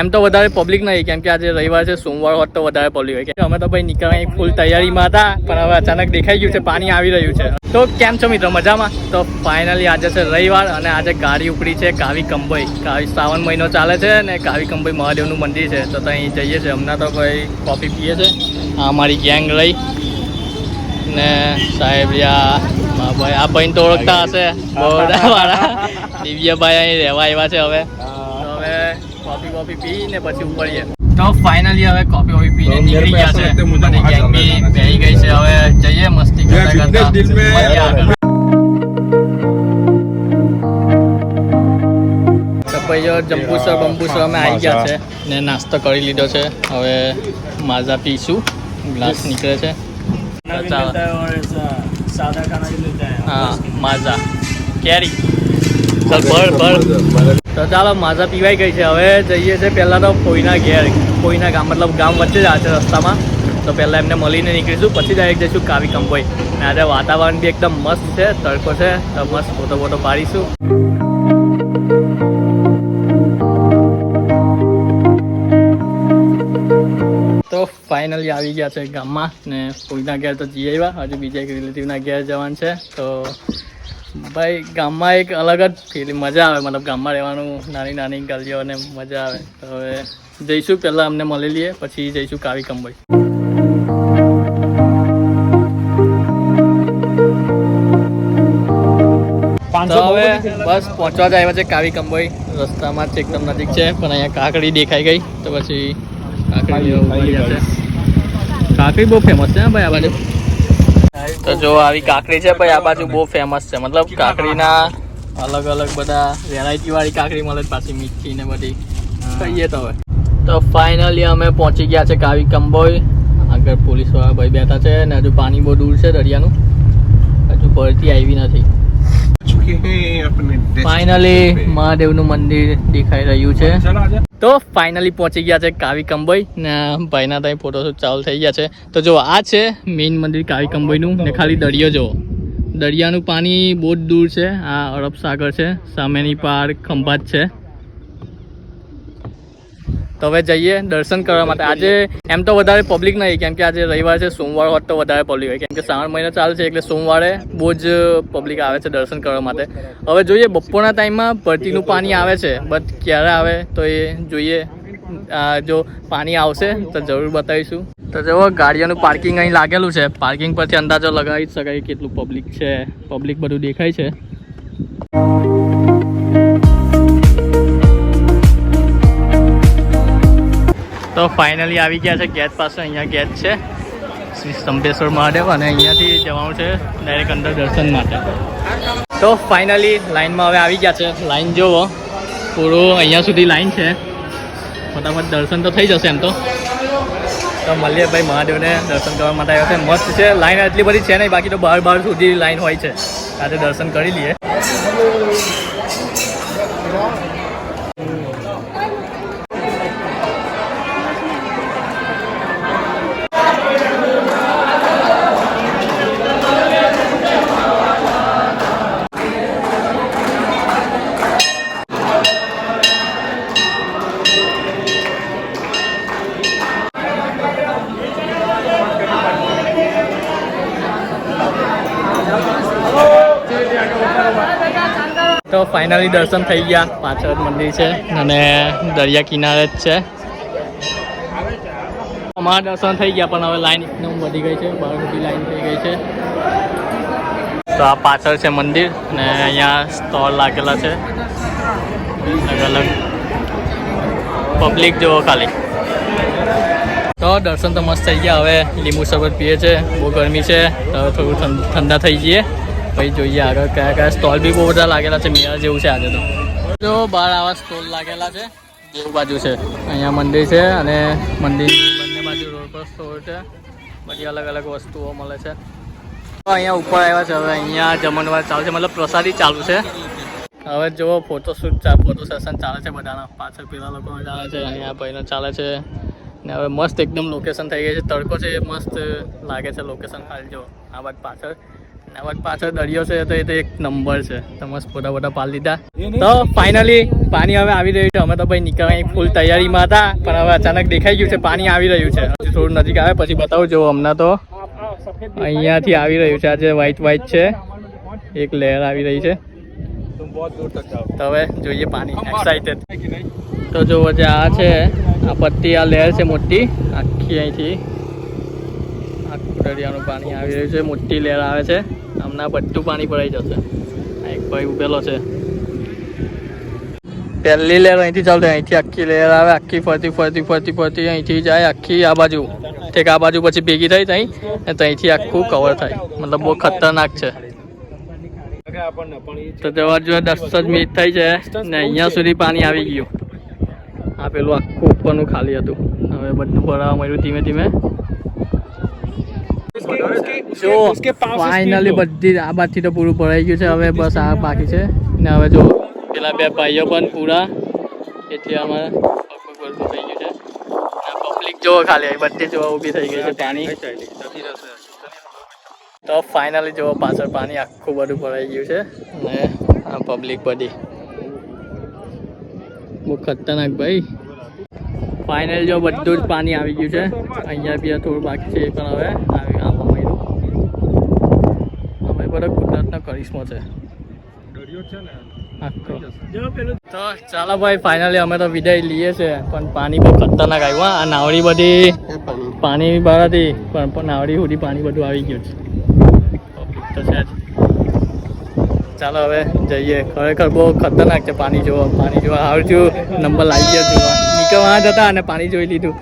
એમ તો વધારે પબ્લિક નહીં, કેમ કે આજે રવિવાર છે, સોમવાર હોત તો વધારે પબ્લિક હોય. કે અમે તો ભાઈ નીકળવાની ફૂલ તૈયારીમાં હતા, પણ હવે અચાનક દેખાઈ ગયું છે, પાણી આવી રહ્યું છે. તો કેમ છો મિત્રો, મજામાં? તો ફાઇનલી આજે છે રવિવાર અને આજે ગાડી ઉપડી છે કાવી કંબોઈ. કાવી શ્રાવણ મહિનો ચાલે છે ને કાવી કંબોઈ મહાદેવનું મંદિર છે. તો ત્યાં જઈએ છીએ. હમણાં તો ભાઈ કોફી પીએ છે. આ અમારી ગેંગ રહી ને સાહેબ આ ભાઈ આ ભાઈ તો ઓળખતા હશે. બરોડા દિવ્યભાઈ અહીં રહેવા આવ્યા છે હવે. કોફી કોફી પીને પછી ઉપડીએ તો ફાઇનલી હવે કોફી કોફી પીને નીકળી ગયા છે. અને ગેંગ બી બેહી ગઈ છે. હવે જઈએ મસ્તી કરતા કરતા. ભાઈઓ જંબુસર બંબુસર અમે આવી ગયા છે. ને નાસ્તો કરી લીધો છે. હવે માઝા પીશું. ગ્લાસ નીકળે છે. હા માઝા કેરી. સર ભર ભર. તો ચાલો માઝા પીવાઈ ગઈ છે. હવે જઈએ છે પહેલાં તો કોઈના ઘેર, કોઈના ગામ, મતલબ ગામ વચ્ચે જ આ છે રસ્તામાં. તો પહેલાં એમને મળીને નીકળીશું, પછી ડાયરેક્ટ જઈશું કાવી કંપોઈ. અને આજે વાતાવરણ બી એકદમ મસ્ત છે, તડકો છે, તો મસ્ત ફોટો ફોટો પાડીશું. તો ફાઇનલી આવી ગયા છે ગામમાં ને કોઈના ઘેર તો જઈ આવ્યા. હજુ બીજા એક રિલેટિવના ઘેર જવાનું છે. તો ભાઈ ગામમાં એક અલગ જ ફીલિંગ મજા આવે. મતલબ ગામમાં રહેવાનું નાની નાની ગલીઓ અને મજા આવે. તો હવે જઈશું પહેલાં અમને મળી લઈએ પછી જઈશું કાવી કંબોઈ હવે બસ પહોંચવા જ આવ્યા છે કાવી કંબોઈ રસ્તામાં જ એકદમ નજીક છે પણ અહીંયા કાકડી દેખાઈ ગઈ. તો પછી કાકડી કાકડી બહુ ફેમસ છે ભાઈ આ બાજુ? તો જો આવી કાકડી છે ભાઈ આ બાજુ બહુ ફેમસ છે. મતલબ કાકડીના અલગ અલગ બધા વેરાયટી વાળી કાકડી મળે પાછી મીઠી ને બધી. કહીએ તો હવે. તો ફાઇનલી અમે પહોંચી ગયા છે કાવી કંબોઈ. આગળ પોલીસવાળા ભાઈ બેઠા છે ને હજુ પાણી બહુ દૂર છે દરિયાનું. હજુ ભરતી આવી નથી. ફાઇનલી મહાદેવનું મંદિર દેખાઈ રહ્યું છે. તો ફાઇનલી પહોંચી ગયા છે કાવી કંબોઈ. ને ભાઈના ત્યાં ફોટોશૂટ ચાલુ થઈ ગયા છે. તો જો આ છે મેઇન મંદિર કાવી કંબોઈનું. ને ખાલી દરિયો જો દરિયાનું પાણી બહુ જ દૂર છે. આ અરબ સાગર છે. સામેની પાર ખંભાત છે. તો હવે જઈએ દર્શન કરવા માટે. આજે એમ તો વધારે પબ્લિક નહીં, કેમ કે આજે રવિવાર છે, સોમવાર હોત તો વધારે પબ્લિક હોય. કેમ કે શ્રાવણ મહિનો ચાલે છે, એટલે સોમવારે બહુ જ પબ્લિક આવે છે દર્શન કરવા માટે. હવે જોઈએ બપોરના ટાઈમમાં ભરતીનું પાણી આવે છે બટ ક્યારે આવે તો એ જોઈએ. જો પાણી આવશે તો જરૂર બતાવીશું. તો જો ગાડીઓનું પાર્કિંગ અહીં લાગેલું છે. પાર્કિંગ પરથી અંદાજો લગાવી શકાય કેટલું પબ્લિક છે. પબ્લિક બધું દેખાય છે. તો ફાઇનલી આવી ગયા છે. ગેટ પાસે અહીંયા ગેટ છે. શ્રી સ્તંભેશ્વર મહાદેવ અને અહીંયાથી જવાનું છે ડાયરેક્ટ અંદર દર્શન માટે. તો ફાઇનલી લાઇનમાં હવે આવી ગયા છે. લાઇન જુઓ પૂરું અહીંયા સુધી લાઇન છે. ફટાફટ દર્શન તો થઈ જશે એમ તો. તો ભાઈ મહાદેવને દર્શન કરવા માટે આવ્યા છે. મસ્ત છે. લાઈન એટલી બધી છે નહીં, બાકી તો બાર બાર સુધી લાઇન હોય છે. આજે દર્શન કરી લઈએ. તો ફાઇનલી દર્શન થઈ ગયા. પાછળ મંદિર છે અને દરિયા કિનારે જ છે. અમારા દર્શન થઈ ગયા, પણ હવે લાઈન એકદમ વધી ગઈ છે. બહાર સુધી લાઈન થઈ ગઈ છે. તો આ પાછળ છે મંદિર ને અહીંયા સ્ટોલ લાગેલા છે. અલગ અલગ પબ્લિક જુઓ ખાલી. તો દર્શન તો મસ્ત થઈ ગયા. હવે લીંબુ શરબત પીએ છે. બહુ ગરમી છે. તો થોડું ઠંડા થઈ જઈએ. પછી જોઈએ આગળ કયા કયા સ્ટોલ બી બહુ બધા લાગેલા છે, મેળા જેવું છે આજે તો. જો બહાર આવા સ્ટોલ લાગેલા છે જેવું બાજુ છે. અહીંયા મંદિર છે અને મંદિરની બંને બાજુ રોડ પર સ્ટોર છે. બધી અલગ અલગ વસ્તુઓ મળે છે. અહીંયા ઉપર આવ્યા છે, હવે અહીંયા જમણવાર ચાલુ છે, મતલબ પ્રસાદી ચાલુ છે. હવે જુઓ ફોટોશૂટ ફોટો સેશન ચાલે છે બધાના. પાછળ પેલા લોકો ચાલે છે, અહીંયા ભાઈનો ચાલે છે. ને હવે મસ્ત એકદમ લોકેશન થઈ ગઈ છે. તડકો છે એ મસ્ત લાગે છે લોકેશન ખાલી જો આ બાદ પાછળ. નવક પાછળ દરિયો છે તો એ તો એક નંબર છે. તો મસ્ત ફોટા ફોટા પાલ તો ફાઇનલી પાણી હવે આવી રહ્યું છે. અમે તો ભાઈ નીકળવાની ફૂલ તૈયારીમાં હતા પણ હવે અચાનક દેખાઈ ગયું છે પાણી આવી રહ્યું છે. થોડું નજીક આવે પછી બતાવું જો હમણાં તો. અહીંયાથી આવી રહ્યું છે આજે વ્હાઈટ વ્હાઈટ છે એક લહેર આવી રહી છે. તો હવે જોઈએ પાણી એક્સાઇટેડ તો જો જે આ છે આ પત્તી આ લહેર છે મોટી આખી અહીંથી. આખું દરિયાનું પાણી આવી રહ્યું છે. મોટી લહેર આવે છે. હમણાં બધું પાણી ભરાઈ જશે. એક ભાઈ ઉભેલો છે. પહેલી લહેર અહીંથી ચાલુ અહીંથી આખી લહેર આવે. આખી ફરતી ફરતી ફરતી ફરતી અહીંથી જાય. આખી આ બાજુ. ઠીક આ બાજુ પછી ભેગી થઈ ત્યાં અને ત્યાંથી આખું કવર થાય. મતલબ બહુ ખતરનાક છે. તો જવા જો, દસ જ મિનિટ થઈ છે ને અહીંયા સુધી પાણી આવી ગયું. આ પેલું આખું ઉપરનું ખાલી હતું. હવે બધું ભરાવા મળ્યું ધીમે ધીમે. જો ફાઇનલી બધી આ બાજથી તો પૂરું ભરાઈ ગયું છે. હવે બસ આ બાકી છે. ને હવે જો પેલા બે ભાઈઓ પણ પૂરા. એટલે અમારે થઈ ગયું છે. પબ્લિક જોવો ખાલી બધી જોવા ઊભી થઈ ગઈ છે. પાણી. તો ફાઇનલી જોવો પાછળ પાણી આખું બધું ભરાઈ ગયું છે. ને આ પબ્લિક બધી. બહુ ખતરનાક ભાઈ. ફાઇનલ જો બધું જ પાણી આવી ગયું છે. અહીંયા બી થોડું બાકી છે એ પણ હવે આવી આમાં મળ્યું હવે બધો કુદરતનો છે. તો ચાલો ભાઈ ફાઇનલી અમે તો વિદાય લઈએ છે પણ પાણી બહુ ખતરનાક આવ્યું હા. આ નાવડી બધી પાણી બહાર હતી પણ પણ નાવડી સુધી પાણી બધું આવી ગયું છે. તો છે ચાલો હવે જઈએ. ખરેખર બહુ ખતરનાક છે પાણી જોવા. પાણી જોવા આવજો નંબર લાગી ગયો જોવા. નીકળવા જતા અને પાણી જોઈ લીધું.